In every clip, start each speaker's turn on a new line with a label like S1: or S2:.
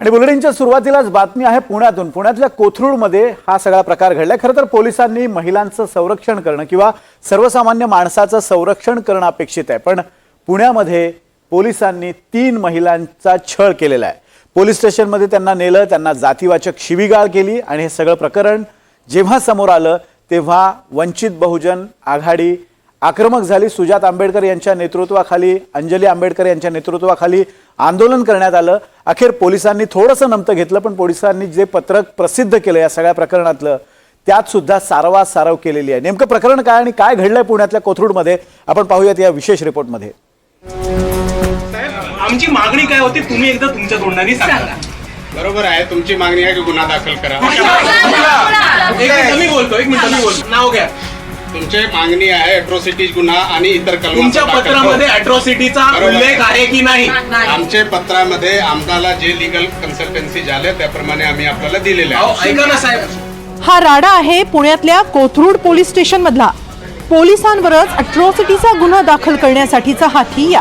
S1: आणि बुलेटिनच्या सुरुवातीलाच बातमी आहे पुण्यातून. पुण्यातल्या कोथरूडमध्ये हा सगळा प्रकार घडलाय. खरं तर पोलिसांनी महिलांचं संरक्षण करणं किंवा सर्वसामान्य माणसाचं संरक्षण करणं अपेक्षित आहे. पण पुण्यामध्ये पोलिसांनी तीन महिलांचा छळ केलेला आहे. पोलीस स्टेशनमध्ये त्यांना नेलं त्यांना जातीवाचक शिवीगाळ केली आणि हे सगळं प्रकरण जेव्हा समोर आलं तेव्हा वंचित बहुजन आघाडी आक्रमक झाली. सुजात आंबेडकर यांच्या नेतृत्वाखाली अंजली आंबेडकर यांच्या नेतृत्वाखाली आंदोलन करण्यात आलं. अखेर पोलिसांनी थोडंसं नमतं घेतलं पण पोलिसांनी जे पत्रक प्रसिद्ध केलं या सगळ्या प्रकरणातलं त्यात सुद्धा सारवा सारव केलेली आहे. नेमकं प्रकरण काय आणि काय घडलंय पुण्यातल्या कोथरूडमध्ये? आपण पाहूयात या विशेष रिपोर्टमध्ये.
S2: साहेब आमची मागणी काय होती? तुम्ही एकदा तुमच्या तोंडाने सांगा.
S3: बरोबर आहे. तुमची मागणी आहे की गुन्हा दाखल करा.
S2: एक मिनिट मी बोलतो एक मिनिट मी बोलतो. नाव घ्या.
S3: तुमची मागणी आहे अट्रॉसिटीज गुन्हा आणि इतर
S2: तुमच्या पत्रामध्ये. अट्रॉसिटीचा
S3: बरोबर.
S2: उल्लेख आहे की नाही?
S3: आमचे पत्रामध्ये आम्हाला जे लिगल कन्सल्टन्सी झाले त्याप्रमाणे आम्ही आपल्याला दिलेले
S2: अहो,
S3: आहे
S2: ऐका ना साहेब.
S4: हा राडा आहे पुण्यातल्या कोथरूड पोलीस स्टेशन मधला पोलिसांवरच अट्रॉसिटीचा गुन्हा दाखल करण्यासाठीचा हा ठिय्या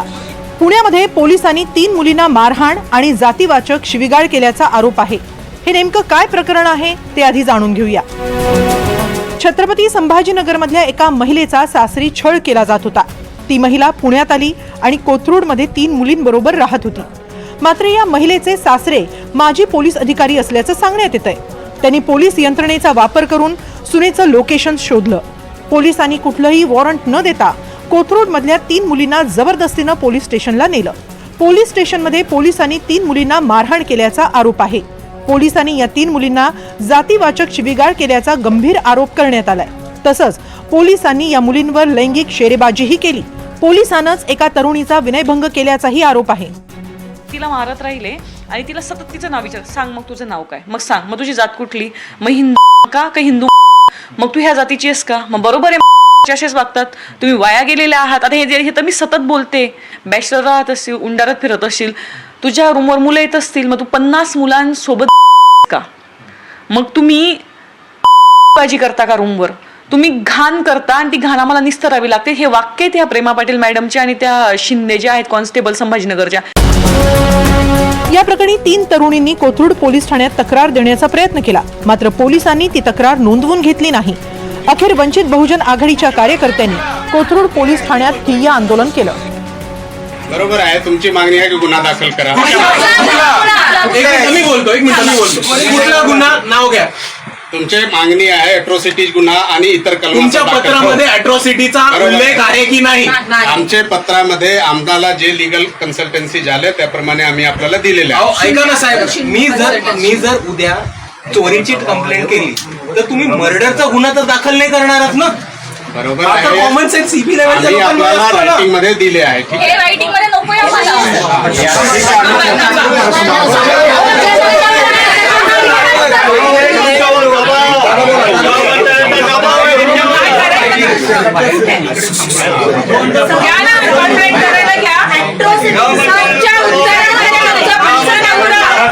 S4: पुण्यामध्ये पोलिसांनी तीन मुलींना मारहाण आणि जातीवाचक शिविगाळ केल्याचा आरोप आहे. हे नेमकं काय प्रकरण आहे ते आधी जाणून घेऊया. छत्रपती संभाजीनगरमधल्या एका महिलेचा सासरी छळ केला जात होता. ती महिला पुण्यात आली आणि कोथरूडमध्ये तीन मुलींबरोबर राहत होती. मात्र या महिलेचे सासरे माजी पोलीस अधिकारी असल्याचं सांगण्यात येत आहे त्यांनी पोलीस यंत्रणेचा वापर करून सुनेचं लोकेशन शोधलं. पोलिसांनी कुठलंही वॉरंट न देता कोथरूडमधल्या तीन मुलींना जबरदस्तीनं पोलीस स्टेशनला नेलं. पोलीस स्टेशनमध्ये पोलिसांनी तीन मुलींना मारहाण केल्याचा आरोप आहे. पोलिसांनी या तीन मुलींना जातीवाचक शिवीगाळ केल्याचा गंभीर आरोप करण्यात आलाय. तसंच पोलिसांनी या मुलींवर लैंगिक शेरेबाजीही केली. पोलिसांनाच एका तरुणीचा विनयभंग केल्याचाही आरोप आहे.
S5: तिला मारत राहिले आणि तिला सतत तिचं नाव विचार सांग मग तुझं नाव काय? मग सांग मग तुझी जात कुठली? मग हिंदू का? का हिंदू मग तू ह्या जातीची आहेस का? मग बरोबर आहे असेच वागतात. तुम्ही वाया गेलेले आहात. आता हे जे हे तर मी सतत बोलते. बॅचलर राहत असतील उंडारत फिरत असशील. तुझ्या रूमवर मुलं येत असतील मग तू पन्नास मुलांसोबत का? मग तुम्ही बाजी करता का रूमवर? तुम्ही घाण करता आणि ती घाण आम्हाला निस्तरावी लागते. हे वाक्य त्या प्रेमा पाटील मॅडमचे आणि त्या शिंदे ज्या आहेत कॉन्स्टेबल संभाजीनगरच्या.
S4: या प्रकरणी तीन तरुणींनी कोथरूड पोलीस ठाण्यात तक्रार देण्याचा प्रयत्न केला. मात्र पोलिसांनी ती तक्रार नोंदवून घेतली नाही. अखेर वंचित बहुजन आघाडीच्या कार्यकर्त्यांनी कोथरूड पोलीस ठाण्यात ठिय्या आंदोलन केलं.
S3: बरोबर आहे तुमची मागणी आहे की गुन्हा दाखल करा.
S2: एक मिनिट मी बोलतो एक मिनिट मी बोलतो कुठला गुन्हा नाव घ्या.
S3: तुमची मागणी आहे अट्रॉसिटीज गुन्हा आणि इतर
S2: तुमच्या पत्रामध्ये. अट्रॉसिटीचा. उल्लेख आहे की नाही?
S3: आमचे पत्रामध्ये आम्हाला जे लिगल कन्सल्टन्सी झाले त्याप्रमाणे आम्ही आपल्याला दिलेले आहे.
S2: ऐका ना साहेब मी जर मी जर उद्या चोरीची कंप्लेंट केली तर तुम्ही मर्डरचा गुन्हा तर दाखल नाही करणार आहात ना?
S3: बरोबर आहे.
S2: कॉमन सेन्स सीबी लेवलच्या
S3: आम्ही
S2: लोकांना
S3: आपल्याला
S2: असतो ना.
S3: रायटिंगमध्ये दिले आहे ठीक आहे.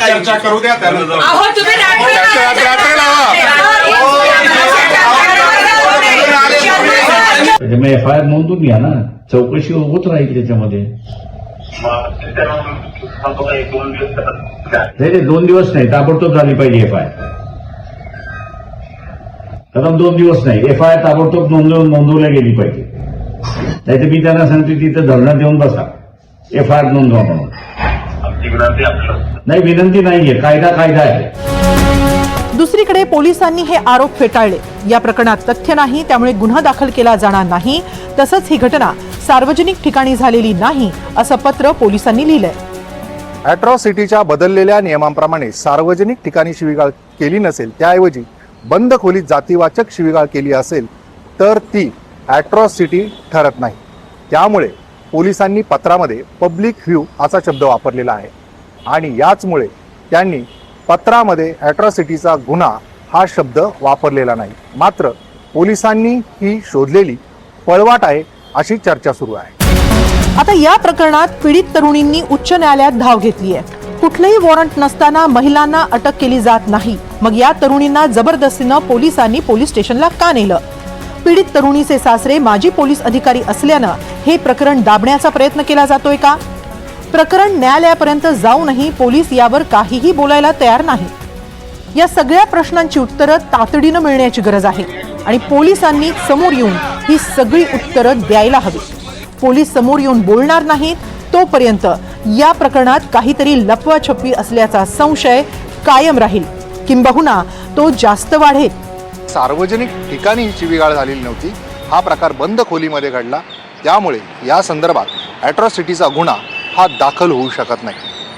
S3: चर्चा करू द्या
S6: त्याच्यामुळे एफ आय आर नोंदून घ्या ना. चौकशी होत राहील त्याच्यामध्ये. नाही नाही, दोन दिवस नाही. ताबडतोब झाली पाहिजे एफ आय कारण दोन दिवस नाही. एफ आय ताबडतोब नोंदवून नोंदवल्या गेली पाहिजे. नाही तर मी त्यांना सांगते तिथं धरणात देऊन बसा. एफ आय आर नोंदवा म्हणून. नाही विनंती नाहीये. कायदा कायदा आहे.
S4: दुसरीकडे पोलिसांनी हे आरोप फेटाळले. या प्रकरणात तथ्य नाही त्यामुळे गुन्हा दाखल केला जाणार नाही. तसंच ही घटना सार्वजनिक ठिकाणी झालेली नाही असं पत्र पोलिसांनी लिहिलंय.
S7: अॅट्रॉसिटीच्या बदललेल्या नियमांप्रमाणे सार्वजनिक ठिकाणी शिवीगाळ केली नसेल त्याऐवजी बंद खोलीत जातीवाचक शिवीगाळ केली असेल तर ती अॅट्रॉसिटी ठरत नाही. त्यामुळे पोलिसांनी पत्रामध्ये पब्लिक व्ह्यू असा शब्द वापरलेला आहे. आणि याचमुळे त्यांनी पत्रामध्ये ॲट्रॉसिटीचा गुन्हा हा शब्द वापरलेला नाही. मात्र पोलिसांनी ही शोधलेली पळवाट आहे अशी चर्चा सुरू आहे.
S4: आता या प्रकरणात पीडित तरुणींनी उच्च न्यायालयात धाव घेतली आहे. कुठलंही वॉरंट नसताना महिलांना अटक केली जात नाही. मग या तरुणींना जबरदस्तीनं पोलिसांनी पोलीस स्टेशनला का नेलं? पीडित तरुणीचे सासरे माजी पोलीस अधिकारी असल्यानं हे प्रकरण दाबण्याचा प्रयत्न केला जातोय का? प्रकरण न्यायालयापर्यंत जाऊनही पोलीस यावर काहीही बोलायला तयार नाही. या सगळ्या प्रश्नांची उत्तरं तातडीनं मिळण्याची गरज आहे आणि पोलिसांनी समोर येऊन ही सगळी उत्तरं द्यायला हवी. पोलीस समोर येऊन बोलणार नाहीत तोपर्यंत या प्रकरणात काहीतरी लपवाछपवी असल्याचा संशय कायम राहील. किंबहुना तो जास्त वाढेल.
S7: सार्वजनिक ठिकाणी ही शिवीगाळ झालेली नव्हती. हा प्रकार बंद खोलीमध्ये घडला. त्यामुळे या संदर्भात ॲट्रॉसिटीचा गुन्हा हा दाखल होऊ शकत नाही.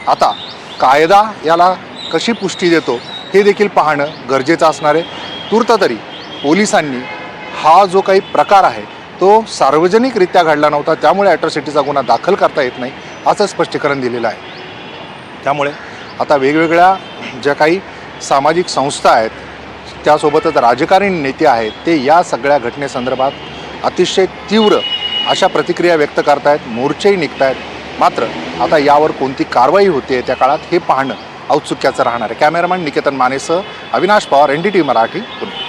S7: आता कायदा याला कशी पुष्टी देतो हे देखील पाहणं गरजेचं असणार आहे. तूर्त तरी पोलिसांनी हा जो काही प्रकार आहे तो सार्वजनिकरित्या घडला नव्हता. त्यामुळे ॲट्रॉसिटीचा गुन्हा दाखल करता येत नाही असं स्पष्टीकरण दिलेलं आहे. त्यामुळे आता वेगवेगळ्या ज्या काही सामाजिक संस्था आहेत त्यासोबतच राजकारणी नेते आहेत ते या सगळ्या घटनेसंदर्भात अतिशय तीव्र अशा प्रतिक्रिया व्यक्त करतायत मोर्चेही निघत आहेत मात्र आता यावर कोणती कारवाई होते त्या काळात हे पाहणं औत्सुक्याचं राहणार आहे. Cameraman Niketan मानेसह Avinash Pawar N D T Marathi Pune.